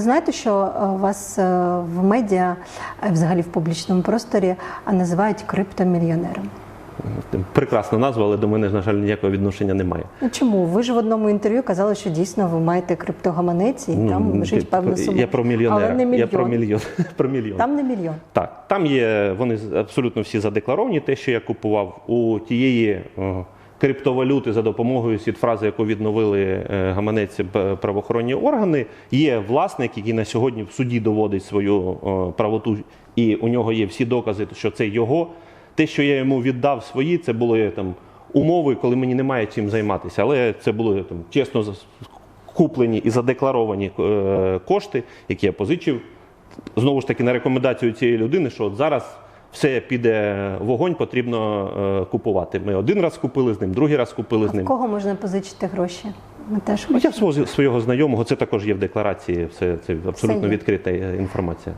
ви знаєте, що е, вас е, в медіа, е, взагалі в публічному просторі, називають криптомільйонером? Прекрасна назва, але до мене, на жаль, ніякого відношення немає. Ну чому? Ви ж в одному інтерв'ю казали, що дійсно ви маєте криптогаманець і там Ну, лежить ти- певна сума. Я про мільйонера. Але не мільйон. Я про мільйон. про мільйон. Там не мільйон. Так, там є, вони абсолютно всі задекларовані, те, що я купував у тієї о, криптовалюти за допомогою сітфрази, яку відновили е, гаманець б- правоохоронні органи. Є власник, який на сьогодні в суді доводить свою правоту, і у нього є всі докази, що це його. Те, що я йому віддав свої, це були там умови, коли мені немає чим займатися. Але це були там чесно куплені і задекларовані е, кошти, які я позичив знову ж таки на рекомендацію цієї людини, що от зараз все піде вогонь, потрібно е, купувати. Ми один раз купили з ним, другий раз купили з А в ним. кого можна позичити гроші? Ми теж Ну, хочемо. Я свого свого знайомого, це також є в декларації. це, це абсолютно відкрита е, інформація.